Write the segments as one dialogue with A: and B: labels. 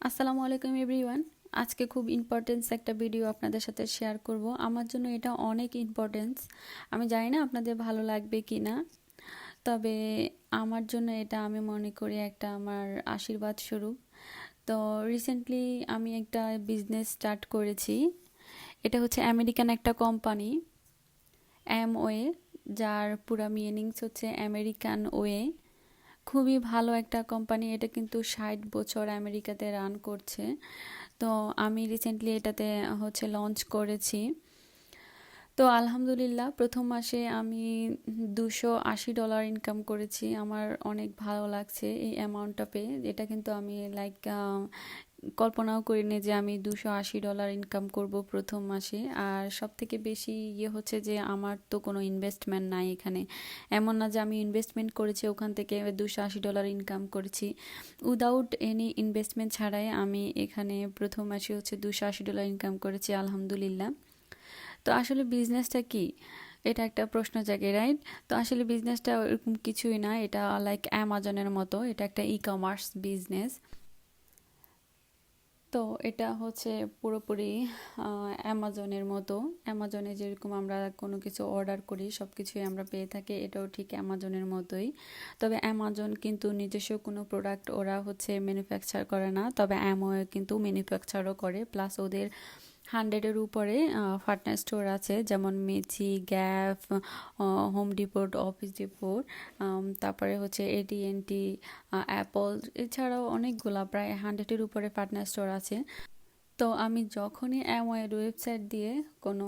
A: আসসালামু আলাইকুম এভরিওয়ান। আজকে খুব ইম্পর্টেন্স একটা ভিডিও আপনাদের সাথে শেয়ার করব। আমার জন্য এটা অনেক ইম্পর্টেন্স। আমি জানি না আপনাদের ভালো লাগবে কি না তবে আমার জন্য এটা আমি মনে করি একটা আমার আশীর্বাদ স্বরূপ। তো রিসেন্টলি আমি একটা বিজনেস স্টার্ট করেছি। এটা হচ্ছে আমেরিকান একটা কোম্পানি এম ওয়ে যার পুরা মিনিংস হচ্ছে আমেরিকান ওয়ে খুবই ভালো একটা কোম্পানি এটা কিন্তু ষাট বছর আমেরিকাতে রান করছে। তো আমি রিসেন্টলি এটাতে হচ্ছে লঞ্চ করেছি। তো আলহামদুলিল্লাহ, প্রথম মাসে আমি দুশো আশি ডলার ইনকাম করেছি। আমার অনেক ভালো লাগছে এই অ্যামাউন্টটা পেয়ে। এটা কিন্তু আমি লাইক কল্পনাও করিনি যে আমি দুশো আশি ডলার ইনকাম করব প্রথম মাসে। আর সব থেকে বেশি ইয়ে হচ্ছে যে আমার তো কোনো ইনভেস্টমেন্ট নাই এখানে। এমন না যে আমি ইনভেস্টমেন্ট করেছি, ওখান থেকে দুশো আশি ডলার ইনকাম করেছি। উইদাউট এনি ইনভেস্টমেন্ট ছাড়াই আমি এখানে প্রথম মাসে হচ্ছে দুশো আশি ডলার ইনকাম করেছি, আলহামদুলিল্লাহ। তো আসলে বিজনেসটা কি? এটা একটা প্রশ্ন জাগে রাইট তো আসলে বিজনেসটা ওরকম কিছুই না, এটা লাইক অ্যামাজনের মতো, এটা একটা ই কমার্স বিজনেস তো এটা হচ্ছে পুরোপুরি অ্যামাজনের মতো। অ্যামাজনে যেরকম আমরা কোনো কিছু অর্ডার করি সব কিছুই আমরা পেয়ে থাকি, এটাও ঠিক অ্যামাজনের মতোই। তবে অ্যামাজন কিন্তু নিজস্ব কোনো প্রোডাক্ট ওরা হচ্ছে ম্যানুফ্যাকচার করে না, তবে অ্যামোয়ে কিন্তু ম্যানুফ্যাকচারও করে প্লাস ওদের হান্ড্রেডের উপরে ফার্টনার স্টোর আছে, যেমন Macy's Gap Home Depot Office Depot তারপরে হচ্ছে এটিএনটি অ্যাপল এছাড়াও অনেকগুলা, প্রায় হান্ড্রেডের উপরে পার্টনার স্টোর আছে। তো আমি যখনই অ্যামওয়ের ওয়েবসাইট দিয়ে কোনো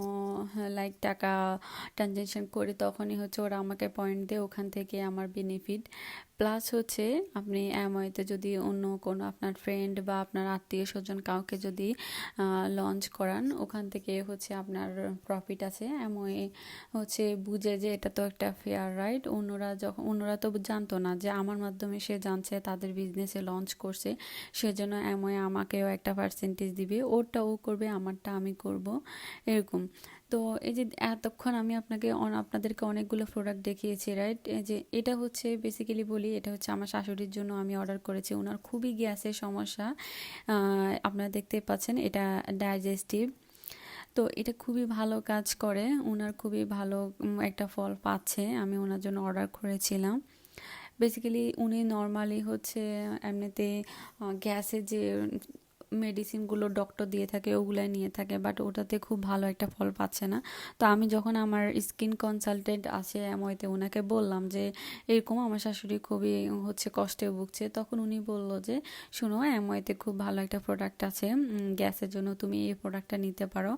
A: লাইক টাকা ট্রানজ্যাকশন করি, তখনই হচ্ছে ওরা আমাকে পয়েন্ট দেয়, ওখান থেকে আমার বেনিফিট প্লাস হচ্ছে আপনি অ্যামওয়েতে যদি অন্য কোনো আপনার ফ্রেন্ড বা আপনার আত্মীয় স্বজন কাউকে যদি লঞ্চ করান, ওখান থেকে হচ্ছে আপনার প্রফিট আছে। অ্যামওয়ে হচ্ছে বুঝে যে এটা তো একটা ফেয়ার রাইট অন্যরা যখন অন্যরা তো জানতো না যে আমার মাধ্যমে সে জানছে, তাদের বিজনেসে লঞ্চ করছে, সেজন্য অ্যামওয়ে আমাকেও একটা পার্সেন্টেজ দিবে। ওরটা ও করবে, আমারটা আমি করব, এরকম। তো এই যে এতক্ষণ আমি আপনাকে আপনাদেরকে অনেকগুলো প্রোডাক্ট দেখিয়েছি রাইট যে এটা হচ্ছে বেসিক্যালি বলি এটা হচ্ছে আমার শাশুড়ির জন্য আমি অর্ডার করেছি। ওনার খুবই গ্যাসের সমস্যা। আপনারা দেখতে পাচ্ছেন, এটা ডাইজেস্টিভ তো এটা খুবই ভালো কাজ করে। ওনার খুবই ভালো একটা ফল পাচ্ছে। আমি ওনার জন্য অর্ডার করেছিলাম। বেসিক্যালি উনি নর্মালি হচ্ছে এমনিতে গ্যাসের যে মেডিসিনগুলো ডক্টর দিয়ে থাকে, ওগুলাই নিয়ে থাকে বাট ওটাতে খুব ভালো একটা ফল পাচ্ছে না। তো আমি যখন আমার স্কিন কনসালটেন্ট আসে এমওয়েতে ওনাকে বললাম যে, এরকম আমার শাশুড়ি খুবই হচ্ছে কষ্টে ভুগছে। তখন উনি বলল যে, শুনো এমওয়েতে খুব ভালো একটা প্রোডাক্ট আছে গ্যাসের জন্য তুমি এই প্রোডাক্টটা নিতে পারো,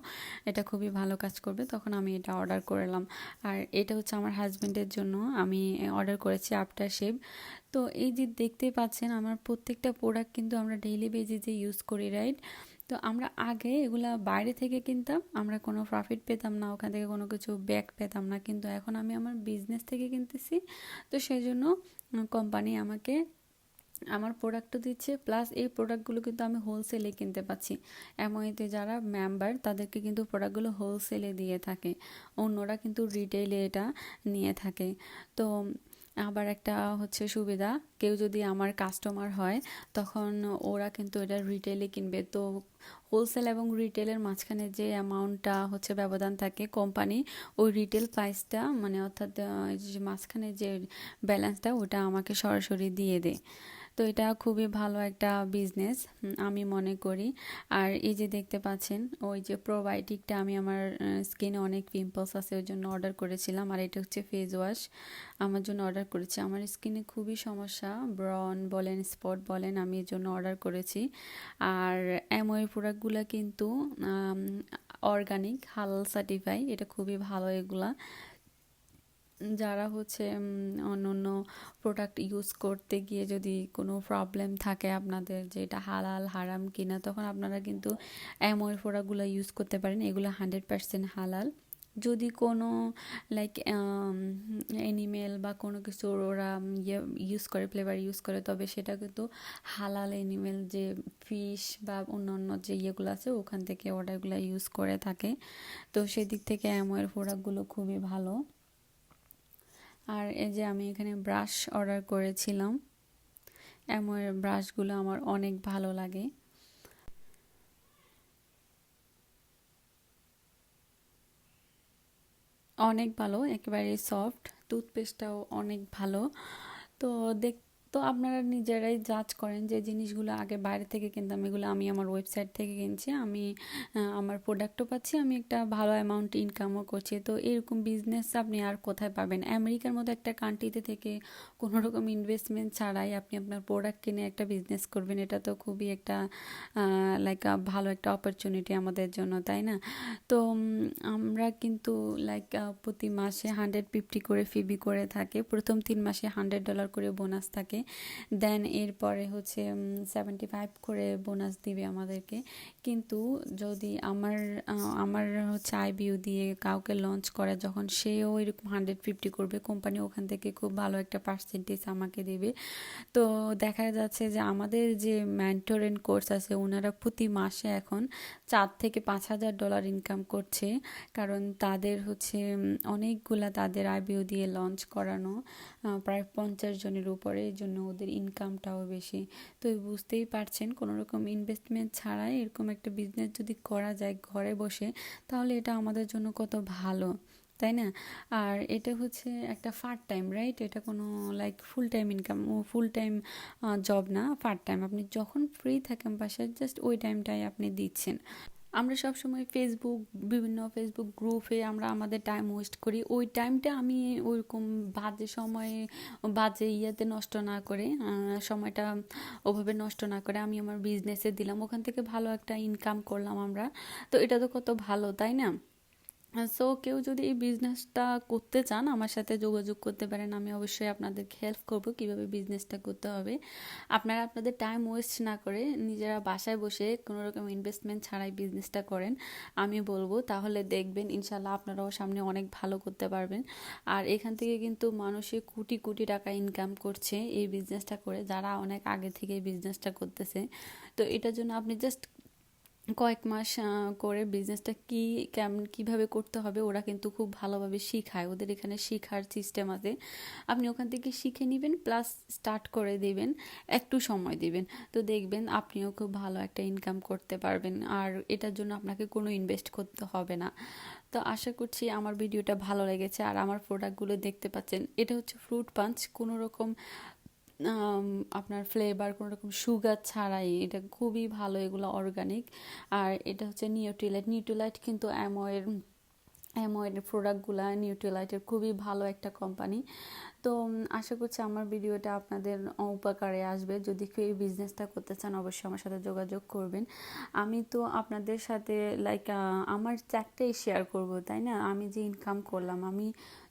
A: এটা খুবই ভালো কাজ করবে। তখন আমি এটা অর্ডার করলাম। আর এটা হচ্ছে আমার হাজব্যান্ডের জন্য আমি অর্ডার করেছি আফটার শেভ তো এই যে দেখতে পাচ্ছেন আমার প্রত্যেকটা প্রোডাক্ট কিন্তু আমরা ডেইলি বেজিসে ইউজ করি রাইট তো আমরা আগে এগুলা বাইরে থেকে কিনতাম, আমরা কোনো প্রফিট পেতাম না, ওখান থেকে কোনো কিছু ব্যাক পেতাম না। কিন্তু এখন আমি আমার বিজনেস থেকে কিনতেছি, তো সেই জন্য কোম্পানি আমাকে আমার প্রোডাক্টও দিচ্ছে প্লাস এই প্রোডাক্টগুলো কিন্তু আমি হোলসেলে কিনতে পাচ্ছি। এমনইতে যারা মেম্বার তাদেরকে কিন্তু প্রোডাক্টগুলো হোলসেলে দিয়ে থাকে, অন্যরা কিন্তু রিটেলে এটা নিয়ে থাকে। তো আবার একটা হচ্ছে সুবিধা, কেউ যদি আমার কাস্টমার হয়, তখন ওরা কিন্তু এটা রিটেলে কিনবে। তো হোলসেল এবং রিটেলের মাঝখানে যে অ্যামাউন্টটা হচ্ছে ব্যবধান থাকে কোম্পানি ওই রিটেল প্রাইসটা মানে অর্থাৎ মাঝখানে যে ব্যালেন্সটা ওটা আমাকে সরাসরি দিয়ে দেয়। তো এটা খুবই ভালো একটা বিজনেস আমি মনে করি। আর এই যে দেখতে পাচ্ছেন, ওই যে প্রোবায়োটিকটা আমি আমার স্কিনে অনেক পিম্পলস আছে, ওই জন্য অর্ডার করেছিলাম। আর এটা হচ্ছে ফেস ওয়াশ আমার জন্য অর্ডার করেছি। আমার স্কিনে খুবই সমস্যা ব্রন বলেন স্পট বলেন, আমি এর জন্য অর্ডার করেছি। আর অ্যামোয়ের প্রোডাক্টগুলো কিন্তু অর্গানিক হালাল সার্টিফাই এটা খুবই ভালো এগুলা। যারা হচ্ছে অন্য অন্য প্রোডাক্ট ইউজ করতে গিয়ে যদি কোনো প্রবলেম থাকে আপনাদের যে এটা হালাল, হারাম কিনা, তখন আপনারা কিন্তু অ্যামোয়ের প্রোডাক্টগুলো ইউজ করতে পারেন। এগুলো হান্ড্রেড পার্সেন্ট হালাল। যদি কোনো লাইক অ্যানিমেল বা কোনো কিছু ওরা ইয়ে ইউজ করে ফ্লেভার ইউজ করে, তবে সেটা কিন্তু হালাল অ্যানিমেল যে ফিশ বা অন্য অন্য যে ইয়েগুলো আছে, ওখান থেকে অর্ডারগুলো ইউজ করে থাকে। তো সেদিক থেকে অ্যামোয়ের প্রোডাক্টগুলো খুবই ভালো। আর এই যে আমি এখানে ব্রাশ অর্ডার করেছিলাম। এমন ব্রাশগুলো আমার অনেক ভালো লাগে। অনেক ভালো, একেবারে সফট টুথপেস্টটাও অনেক ভালো। তো দেখ তো আপনারা নিজেরাই জাজ করেন যে জিনিসগুলো আগে বাইরে থেকে কিনতাম। এগুলো আমি আমার ওয়েবসাইট থেকে কিনছি, আমি আমার প্রোডাক্টও পাচ্ছি, আমি একটা ভালো অ্যামাউন্ট ইনকামও করছি। তো এরকম বিজনেস আপনি আর কোথায় পাবেন? আমেরিকার মতো একটা কান্ট্রিতে থেকে কোনো রকম ইনভেস্টমেন্ট ছাড়াই আপনি আপনার প্রোডাক্ট কিনে একটা বিজনেস করবেন, এটা তো খুবই একটা লাইক ভালো একটা অপরচুনিটি আমাদের জন্য, তাই না? তো আমরা কিন্তু লাইক প্রতি মাসে হান্ড্রেড ফিফটি করে ফিবি করে থাকে। প্রথম তিন মাসে হান্ড্রেড ডলার করে বোনাস থাকে। দেন এরপরে হচ্ছে সেভেন্টি ফাইভ করে বোনাস দিবে আমাদেরকে। কিন্তু যদি আমার আমার হচ্ছে আইবিউ দিয়ে কাউকে লঞ্চ করে, যখন সেও এরকম হান্ড্রেড ফিফটি করবে কোম্পানি ওখান থেকে খুব ভালো একটা পার্সেন্টেজ আমাকে দেবে। তো দেখা যাচ্ছে যে আমাদের যে ম্যান্টোরেন কোর্স আছে, ওনারা প্রতি মাসে এখন চার থেকে পাঁচ হাজার ডলার ইনকাম করছে। কারণ তাদের হচ্ছে অনেকগুলা তাদের আইবিও দিয়ে লঞ্চ করানো প্রায় পঞ্চাশ জনের উপরে। এই জন্য ওদের ইনকামটাও বেশি। তো বুঝতেই পারছেন কোনো রকম ইনভেস্টমেন্ট ছাড়াই এরকম একটা বিজনেস যদি করা যায় ঘরে বসে, তাহলে এটা আমাদের জন্য কত ভালো, তাই না? আর এটা হচ্ছে একটা পার্ট টাইম রাইট এটা কোনো like full time income full time job না পার্ট টাইম আপনি যখন ফ্রি থাকেন বাসায় জাস্ট ওই টাইমটাই আপনি দিচ্ছেন। আমরা সব সময় ফেসবুক বিভিন্ন ফেসবুক গ্রুপে আমরা আমাদের টাইম ওয়েস্ট করি। ওই টাইমটা আমি ওইরকম বাজে সময়ে, বাজে ইয়েতে নষ্ট না করে সময়টা ওভাবে নষ্ট না করে আমি আমার বিজনেসে দিলাম। ওখান থেকে ভালো একটা ইনকাম করলাম আমরা। তো এটা তো কত ভালো, তাই না? সো কেউ যদি এই বিজনেসটা করতে চান, আমার সাথে যোগাযোগ করতে পারেন। আমি অবশ্যই আপনাদেরকে হেল্প করব কীভাবে বিজনেসটা করতে হবে। আপনারা আপনাদের টাইম ওয়েস্ট না করে নিজেরা বাসায় বসে কোনো রকম ইনভেস্টমেন্ট ছাড়াই বিজনেসটা করেন। আমি বলব, তাহলে দেখবেন ইনশাল্লাহ আপনারাও সামনে অনেক ভালো করতে পারবেন। আর এখান থেকে কিন্তু মানুষে কোটি কোটি টাকা ইনকাম করছে এই বিজনেসটা করে, যারা অনেক আগে থেকে এই বিজনেসটা করতেছে। তো এটার জন্য আপনি জাস্ট কয়েক মাস করে বিজনেসটা কি, কেমন, কীভাবে করতে হবে, ওরা কিন্তু খুব ভালোভাবে শিখায়। ওদের এখানে শিখার সিস্টেম আছে। আপনি ওখান থেকে শিখে নেবেন প্লাস স্টার্ট করে দেবেন, একটু সময় দিবেন। তো দেখবেন আপনিও খুব ভালো একটা ইনকাম করতে পারবেন। আর এটার জন্য আপনাকে কোনো ইনভেস্ট করতে হবে না। তো আশা করছি আমার ভিডিওটা ভালো লেগেছে। আর আমার প্রোডাক্টগুলো দেখতে পাচ্ছেন। এটা হচ্ছে ফ্রুট পাঞ্চ কোনো রকম আপনার ফ্লেভার কোনো রকম সুগার ছাড়াই, এটা খুবই ভালো, এগুলো অর্গানিক আর এটা হচ্ছে নিউট্রিলাইট নিউট্রিলাইট কিন্তু অ্যামোয়ের অ্যামোয়ের প্রোডাক্টগুলা নিউট্রিলাইটের খুবই ভালো একটা কোম্পানি তো আশা করছি আমার ভিডিওটা আপনাদের উপকারে আসবে। যদি কেউ এই বিজনেসটা করতে চান, অবশ্যই আমার সাথে যোগাযোগ করবেন। আমি তো আপনাদের সাথে লাইক আমার চারটাই শেয়ার করব, তাই না? আমি যে ইনকাম করলাম, আমি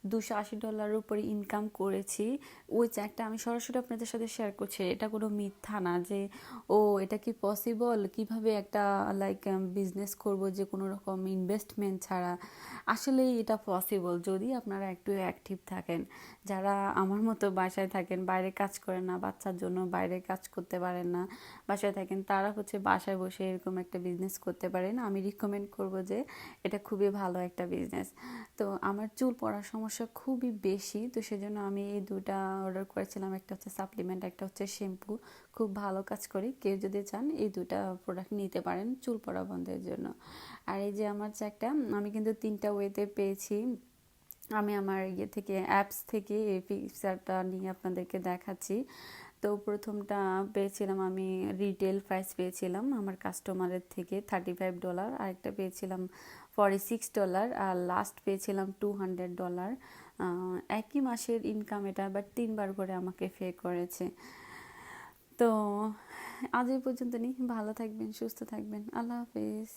A: দুশো আশি ডলারের উপরে ইনকাম করেছি। ওই চ্যাকটা আমি সরাসরি আপনাদের সাথে শেয়ার করছি। এটা কোনো মিথ্যা না যে, ও, এটা কি পসিবল কীভাবে একটা লাইক বিজনেস করব যে কোনো রকম ইনভেস্টমেন্ট ছাড়া? আসলেই এটা পসিবল যদি আপনারা একটু অ্যাক্টিভ থাকেন। যারা আমার মতো বাসায় থাকেন, বাইরে কাজ করেন না, বাচ্চার জন্য বাইরে কাজ করতে পারেন না, বাসায় থাকেন, তারা হচ্ছে বাসায় বসে এরকম একটা বিজনেস করতে পারেন। আমি রিকমেন্ড করব যে এটা খুবই ভালো একটা বিজনেস তো আমার চুল পড়ার সমস্যা খুবই বেশি, তো সেজন্য আমি এই দুটা অর্ডার করেছিলাম, একটা হচ্ছে সাপ্লিমেন্ট একটা হচ্ছে শ্যাম্পু খুব ভালো কাজ করি, কেউ যদি চান এই দুটা প্রোডাক্ট নিতে পারেন চুল পড়া বন্ধের জন্য। আর এই যে আমার চাকটা আমি কিন্তু তিনটা ওয়েতে পেয়েছি। আমি আমার ইয়ে থেকে অ্যাপস থেকে এই ফিক্সারটা নিয়ে আপনাদেরকে দেখাচ্ছি। তো প্রথমটা পেয়েছিলাম আমি রিটেল প্রাইস পেয়েছিলাম আমার কাস্টমারের থেকে থার্টি ফাইভ ডলার আরেকটা পেয়েছিলাম ফর্টি সিক্স ডলার আর লাস্ট পেয়েছিলাম টু হান্ড্রেড ডলার একই মাসের ইনকাম এটা বাট তিনবার করে আমাকে পে করেছে। তো আজ এই পর্যন্ত নি ভালো থাকবেন, সুস্থ থাকবেন, আল্লাহ হাফেজ।